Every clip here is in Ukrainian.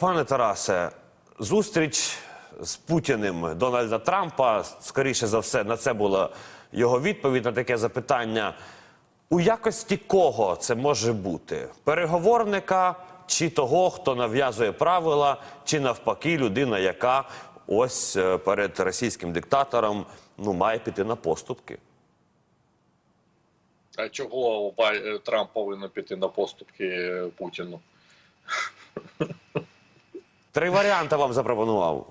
Пане Тарасе, зустріч з Путіним Дональда Трампа, скоріше за все, на це була його відповідь на таке запитання. У якості кого це може бути? Переговорника чи того, хто нав'язує правила, чи навпаки, людина, яка ось е, перед російським диктатором ну, має піти на поступки? А чого Трамп повинен піти на поступки Путіну? Три варіанти вам запропонував.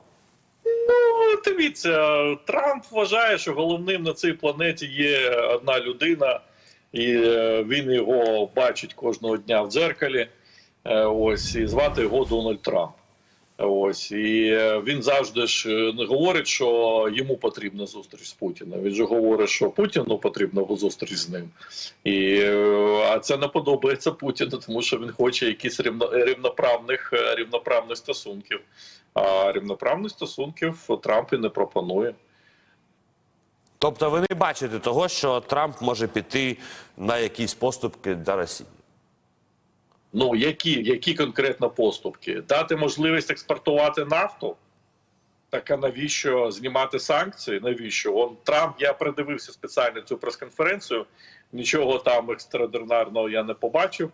Ну, дивіться, Трамп вважає, що головним на цій планеті є одна людина, і е, він його бачить кожного дня в дзеркалі. Е, Ось і звати його Дональд Трамп. Ось і е, він завжди ж не говорить, що йому потрібна зустріч з Путіним. Він же говорить, що Путіну потрібна зустріч з ним. І, е, а це не подобається Путіну, тому що він хоче якісь рівно, рівноправних, е, рівноправних стосунків. А рівноправних стосунків Трамп і не пропонує. Тобто ви не бачите того, що Трамп може піти на якісь поступки для Росії? Ну які, які конкретно поступки? Дати можливість експортувати нафту? Так а навіщо знімати санкції? Навіщо? Он Трамп, я придивився спеціально цю прес-конференцію. Нічого там екстраординарного я не побачив.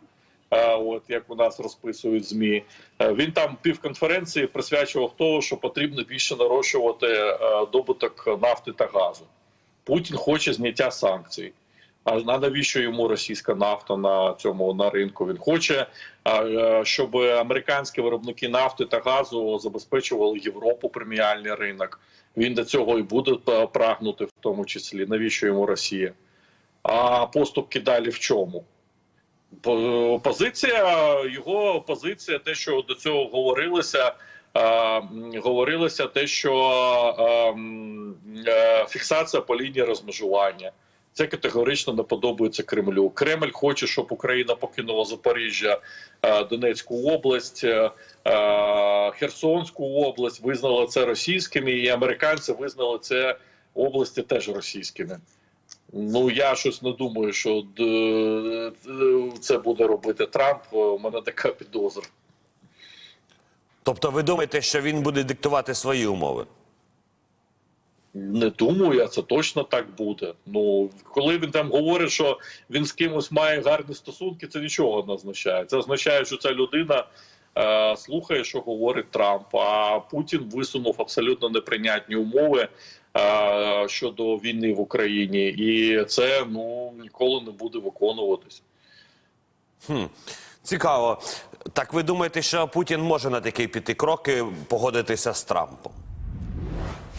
А, от як у нас розписують змі, Е, він там півконференції присвячував того, що потрібно більше нарощувати е, добуток нафти та газу. Путін хоче зняття санкцій. А на- навіщо йому російська нафта на цьому на ринку? Він хоче, е, щоб американські виробники нафти та газу забезпечували Європу преміальний ринок. Він до цього і буде е, прагнути, в тому числі. Навіщо йому Росія? А поступки далі в чому? По- Позиція його позиція, те, що до цього говорилося. е, Говорилося те, що е, е, фіксація по лінії розмежування. Це категорично не подобається Кремлю. Кремль хоче, щоб Україна покинула Запоріжжя, е, Донецьку область, е, е, Херсонську область, визнала це російськими, і американці визнали це області теж російськими. Ну я щось не думаю, що це буде робити Трамп. У мене така підозра. Тобто ви думаєте, що він буде диктувати свої умови? Не думаю, а це точно так буде. Ну коли він там говорить, що він з кимось має гарні стосунки, це нічого не означає. Це означає, що ця людина е, слухає, що говорить Трамп. А Путін висунув абсолютно неприйнятні умови е, щодо війни в Україні, і це ну ніколи не буде виконуватись. Хм. Цікаво. Так ви думаєте, що Путін може на такі піти кроки погодитися з Трампом?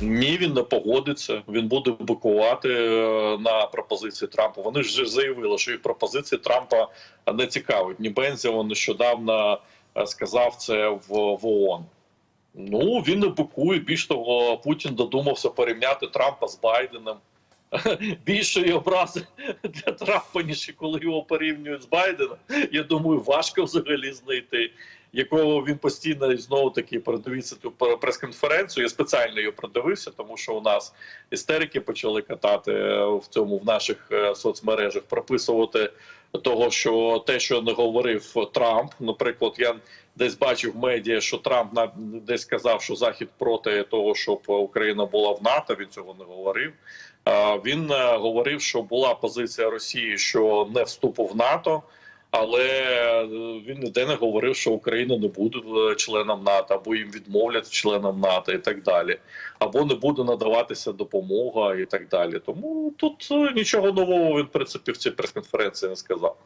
Ні, він не погодиться. Він буде бикувати е, на пропозиції Трампа. Вони ж заявили, що їх пропозиції Трампа не цікавить. Ні Бензіо нещодавно е, сказав це в, в ООН. Ну він не бикує. Більш того, Путін додумався порівняти Трампа з Байденом. Більшої образи для Трампа, ніж коли його порівнюють з Байденом. Я думаю, важко взагалі знайти, якого він постійно знову таки продивився ту прес-конференцію. Я спеціально її продивився, тому що у нас істерики почали катати е, в цьому в наших е, соцмережах, прописувати того, що те, що не говорив Трамп, наприклад, я десь бачив в медіа, що Трамп на десь сказав, що Захід проти того, щоб Україна була в НАТО. Він цього не говорив. Він е, говорив, що була позиція Росії, що не вступу в НАТО. Але е, він ніде не говорив, що Україна не буде е, членом НАТО, або їм відмовлять членом НАТО і так далі, або не буде надаватися допомога і так далі. Тому тут е, нічого нового він в принципі в цій прес-конференції не сказав.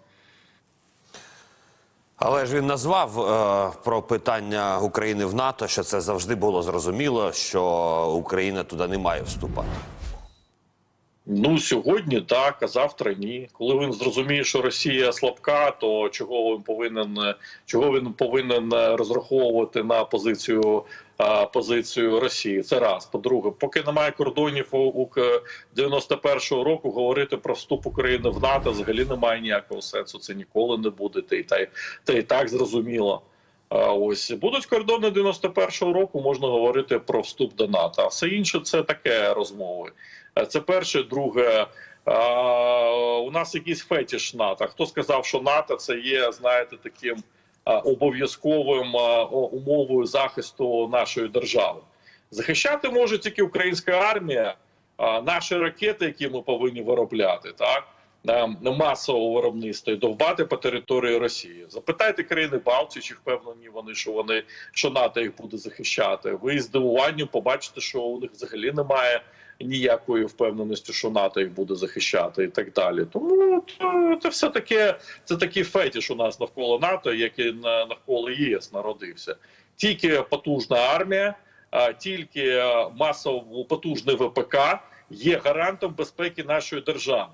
Але ж він назвав е, про питання України в НАТО, що це завжди було зрозуміло, що Україна туди не має вступати. Ну сьогодні так, а завтра ні. Коли він зрозуміє, що Росія слабка, то чого він повинен чого він повинен е, розраховувати на позицію е, позицію Росії? Це раз. По-друге, поки немає кордонів у, у к- 91-го року, говорити про вступ України в НАТО взагалі немає ніякого сенсу. Це ніколи не буде. Та й та та й так зрозуміло. Ось будуть кордони 91-го року, можна говорити про вступ до НАТО. А все інше це таке розмови. Е, Це перше, друге. У нас якийсь фетіш НАТО. Хто сказав, що НАТО це є, знаєте, таким обов'язковим умовою захисту нашої держави. Захищати може тільки українська армія, наші ракети, які ми повинні виробляти, так ем, масового виробництва і довбати по території Росії. Запитайте країни Балтії, чи впевнені вони, що вони що НАТО їх буде захищати. Ви з здивуванням побачите, що у них взагалі немає ніякої впевненості, що НАТО їх буде захищати, і так далі. Тому то, це все таке, це такий фетіш у нас навколо НАТО, який на- навколо ЄС народився. Тільки потужна армія, тільки е, масово потужний ВПК є гарантом безпеки нашої держави.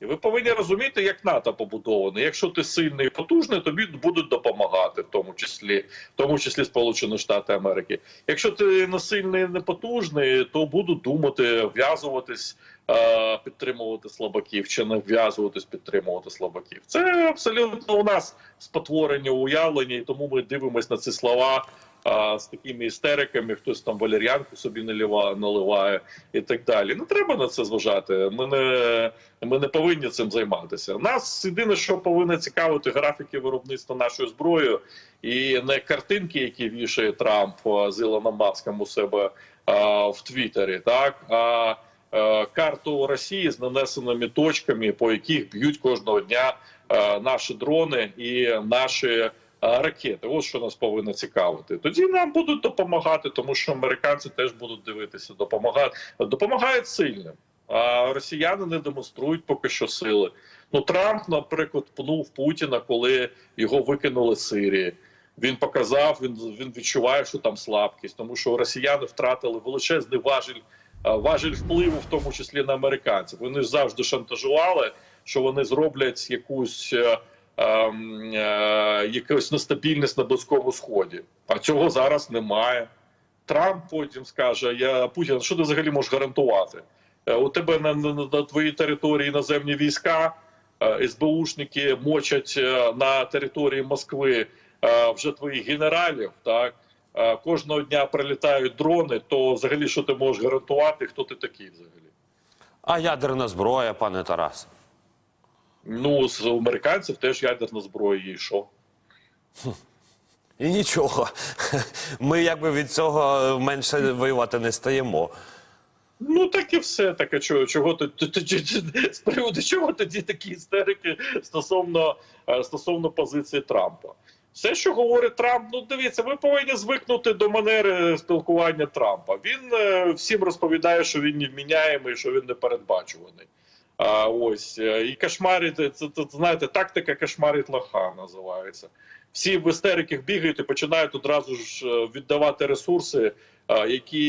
І ви повинні розуміти, як НАТО побудоване. Якщо ти сильний і потужний, тобі будуть допомагати, в тому числі, в тому числі Сполучені Штати Америки. Якщо ти не сильний, і не потужний, то будуть думати вв'язуватись, е, підтримувати слабаків чи не вв'язуватись, підтримувати слабаків. Це абсолютно у нас спотворення уявлення, і тому ми дивимося на ці слова. А, З такими істериками, хтось там валер'янку собі налива- наливає і так далі. Не треба на це зважати. Ми не, ми не повинні цим займатися. Нас єдине, що повинно цікавити графіки виробництва нашої зброї, і не картинки, які вішає Трамп з Ілоном Маском у себе а, в Твіттері, так а карту Росії з нанесеними точками, по яких б'ють кожного дня наші дрони і наші ракети. Ось що нас повинно цікавити. Тоді нам будуть допомагати, тому що американці теж будуть дивитися, допомагати допомагають сильним. А росіяни не демонструють поки що сили. Ну Трамп, наприклад, пнув Путіна, коли його викинули з Сирії. Він показав, він він відчуває, що там слабкість, тому що росіяни втратили величезний важіль, е, важіль впливу, в тому числі на американців. Вони завжди шантажували, що вони зроблять якусь ем, е, якусь нестабільність на близькому сході. А цього зараз немає. Трамп потім скаже: Я Путін, що ти взагалі можеш гарантувати? Е, У тебе на, на, на твоїй території наземні війська, е, СБУшники мочать на території Москви вже твоїх генералів. Так кожного дня прилітають дрони. То взагалі що ти можеш гарантувати? Хто ти такий взагалі? А ядерна зброя, пане Тарас. Ну з американців теж ядерна зброя є, і що? І нічого. Ми якби від цього менше воювати не стаємо. Ну так і все. Так, чого, чого з приводу чого тоді такі істерики стосовно, е, стосовно позиції Трампа? Все, що говорить Трамп, ну дивіться, ви повинні звикнути до манери спілкування Трампа. Він е, всім розповідає, що він невміняємий, що він непередбачуваний. А ось е, і кошмарить, це, це, знаєте, тактика кошмарить лоха називається. Всі в істериках бігають і починають одразу ж е, віддавати ресурси, е, які,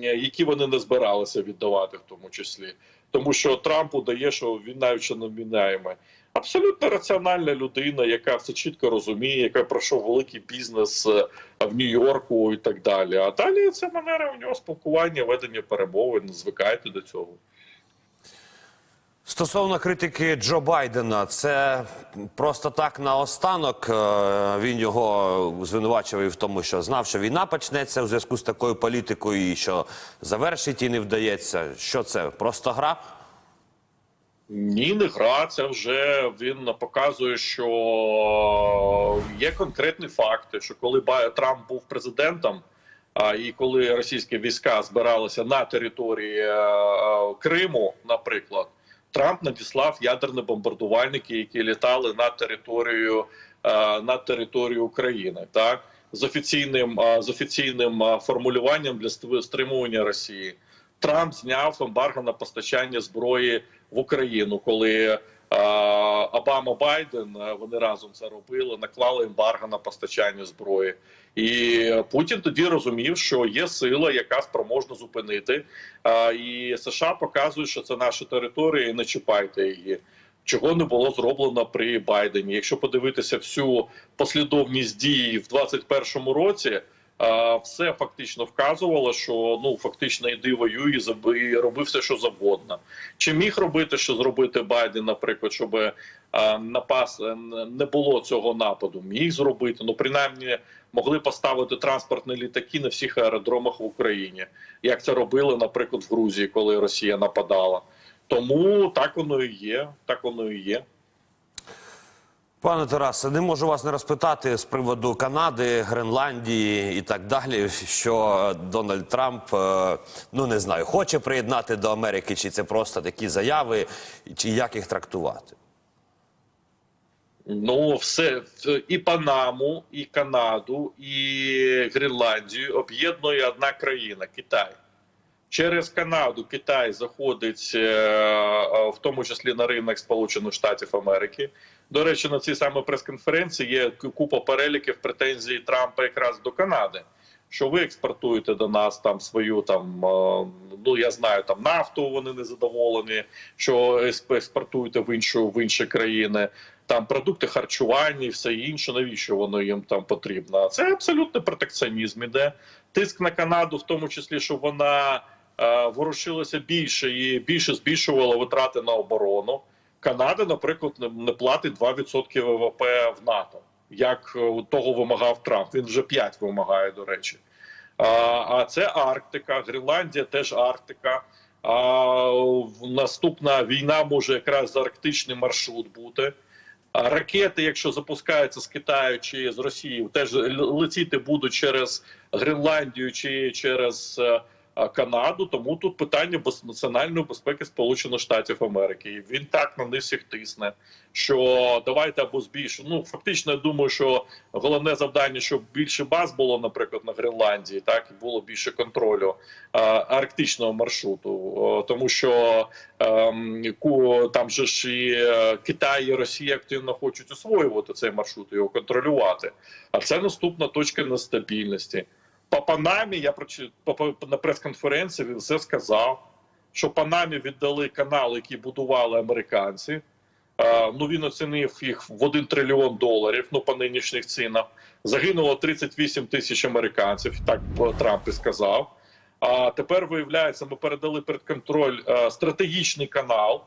які вони не збиралися віддавати, в тому числі. Тому що Трамп удає, що він навіть ще не міняємо. Абсолютно раціональна людина, яка все чітко розуміє, яка пройшов великий бізнес в Нью-Йорку і так далі. А далі це манера у нього спілкування, ведення перемовин. Звикайте до цього. Стосовно критики Джо Байдена, це просто так наостанок. е, Він його звинувачував в тому, що знав, що війна почнеться у зв'язку з такою політикою, і що завершить і не вдається. Що це? Просто гра? Ні, не гра. Це вже він показує, що є конкретні факти. Що коли Трамп був президентом, а і коли російські війська збиралися на території е, е, Криму, наприклад, Трамп надіслав ядерні бомбардувальники, які літали на територію е, на територію України, так з офіційним е, з офіційним е, формулюванням для ст- стримування Росії. Трамп зняв ембарго на постачання зброї в Україну, коли Обама Байден е, вони разом це робили, наклали ембарго на постачання зброї. І Путін тоді розумів, що є сила, яка спроможна зупинити. Е, і США показують, що це наша територія, і не чіпайте її. Чого не було зроблено при Байдені. Якщо подивитися всю послідовність дій в 2021 році, все фактично вказувало, що ну фактично іди воюй і заб- і роби все, що завгодно. Чи міг робити, що зробити Байден, наприклад, щоб напас е, не було цього нападу? Міг зробити. Ну принаймні могли поставити транспортні літаки на всіх аеродромах в Україні, як це робили, наприклад, в Грузії, коли Росія нападала. Тому так воно і є. Так воно і є. Пане Тарасе, не можу вас не розпитати з приводу Канади, Гренландії і так далі. Що Дональд Трамп, е, ну не знаю, хоче приєднати до Америки, чи це просто такі заяви, чи як їх трактувати? Ну, все і Панаму, і Канаду, і Гренландію об'єднує одна країна Китай. Через Канаду Китай заходить, е, е, в тому числі на ринок Сполучених Штатів Америки. До речі, на цій саме прес-конференції є купа переліків претензій Трампа якраз до Канади. Що ви експортуєте до нас там свою там, ну я знаю, там нафту вони не задоволені, що експортуєте в іншу в інші країни, там продукти харчування і все інше. Навіщо воно їм там потрібно? Це абсолютно протекціонізм іде. Тиск на Канаду, в тому числі, щоб вона е, ворушилася більше і більше збільшувала витрати на оборону. Канада, наприклад, не, платить 2% ВВП в НАТО, як е, того вимагав Трамп. Він вже 5 вимагає, до речі. А, це Арктика, Гренландія теж Арктика. А наступна війна може якраз за арктичний маршрут бути. А ракети, якщо запускаються з Китаю чи з Росії, теж летіти будуть через Гренландію чи через е, Канаду. Тому тут питання національної безпеки Сполучених Штатів Америки. І він так на них всіх тисне. Що давайте або збільшимо. Ну фактично, я думаю, що головне завдання, щоб більше баз було, наприклад, на Гренландії, так і було більше контролю е, арктичного маршруту, О, тому що ем, ку- там же ж і е, Китай і Росія активно хочуть освоювати цей маршрут, його контролювати. А це наступна точка нестабільності. По Панамі я на прес-конференції він все сказав, що Панамі віддали канал, який будували американці. Е, Ну він оцінив їх в 1 трильйон доларів. Ну по нинішніх цінах загинуло 38 тисяч американців. Так Трамп і сказав. А тепер виявляється, ми передали під контроль е, стратегічний канал,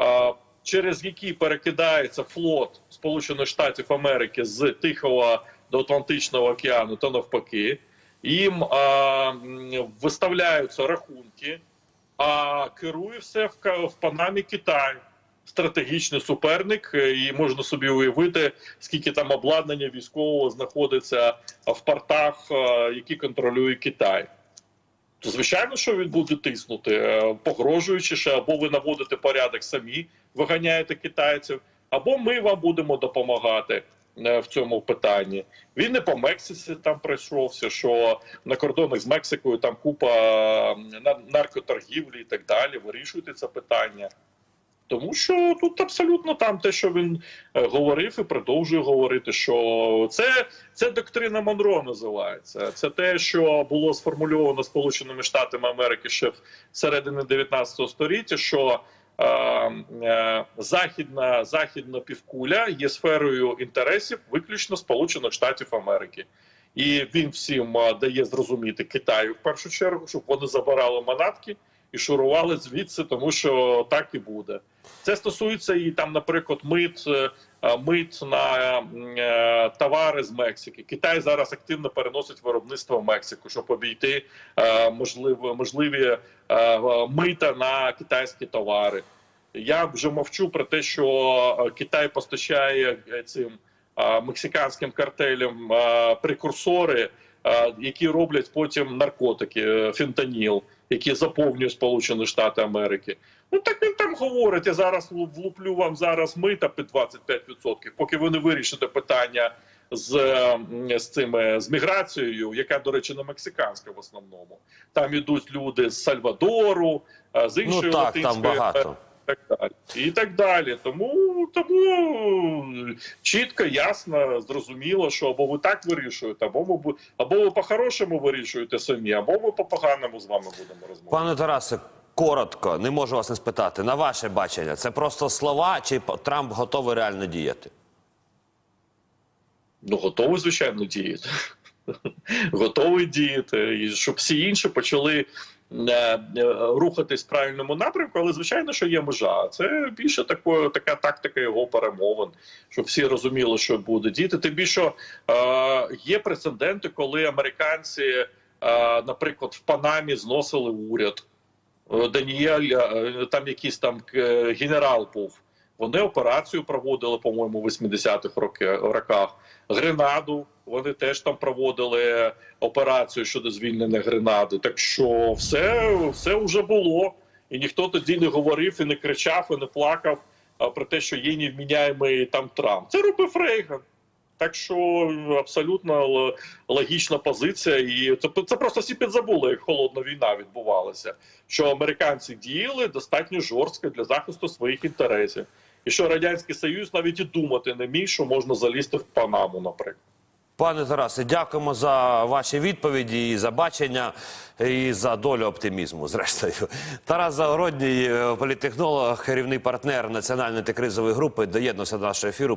е, через який перекидається флот Сполучених Штатів Америки з Тихого до Атлантичного океану та навпаки. Їм м, виставляються рахунки, а керує все в, в Панамі Китай. Стратегічний суперник, е, і можна собі уявити, скільки там обладнання військового знаходиться в портах, е, які контролює Китай. То звичайно, що він буде тиснути, е, погрожуючи ще, або ви наводите порядок самі, виганяєте китайців, або ми вам будемо допомагати в цьому питанні. Він не по Мексиці там пройшовся, що на кордонах з Мексикою там купа е, на- наркоторгівлі і так далі. Вирішуйте це питання. Тому що тут абсолютно там те, що він е, говорив і продовжує говорити, що це, це доктрина Монро називається. Це те, що було сформульовано Сполученими Штатами Америки ще в середині 19 століття, що е, е, західна, західна півкуля є сферою інтересів виключно Сполучених Штатів Америки. І він всім е, дає зрозуміти Китаю в першу чергу, щоб вони забирали манатки і шурували звідси, тому що так і буде. Це стосується і там, наприклад, мит, е, е, мит на е, товари з Мексики. Китай зараз активно переносить виробництво в Мексику, щоб обійти можливі е, мита на китайські товари. Я вже мовчу про те, що Китай постачає цим мексиканським картелям прекурсори, які роблять потім наркотики, е, фентаніл, які заповнює Сполучені Штати Америки. Ну так він там говорить. Я зараз влу- влуплю вам зараз мита під 25%, поки ви не вирішите питання з, з цими з міграцією, яка, до речі, не мексиканська в основному. Там ідуть люди з Сальвадору, е, з іншої Ну так, латинської там багато. Так далі. І так далі. Тому, тому чітко, ясно, зрозуміло, що або ви так вирішуєте, або ви, або ви по-хорошому вирішуєте самі, або ми по-поганому з вами будемо розмовляти. Пане Тарасе, коротко, не можу вас не спитати. На ваше бачення, це просто слова, чи Трамп готовий реально діяти? Ну, готовий, звичайно, діяти. готовий діяти, і щоб всі інші почали рухатись в правильному напрямку, але звичайно, що є межа. Це більше такої, така тактика його перемовин, щоб всі розуміли, що буде діяти. Тим більше е, є прецеденти, коли американці, е, наприклад, в Панамі зносили уряд. Е, Даніель, е, там якийсь там е, генерал був. Вони операцію проводили, по-моєму, в 80-х роках. Гренаду вони теж там проводили операцію щодо звільнення Гренади. Так що все, все вже було. І ніхто тоді не говорив і не кричав, і не плакав про те, що є невміняємий там Трамп. Це робив Рейган. Так що абсолютно логічна позиція, і це, це просто всі підзабули, як холодна війна відбувалася. Що американці діяли достатньо жорстко для захисту своїх інтересів, і що радянський союз навіть і думати не міг, що можна залізти в Панаму, наприклад. Пане Тарасе, дякуємо за ваші відповіді і за бачення, і за долю оптимізму. Зрештою, Тарас Загородній, політехнолог, керівний партнер національної антикризової групи, доєднався до нашого ефіру.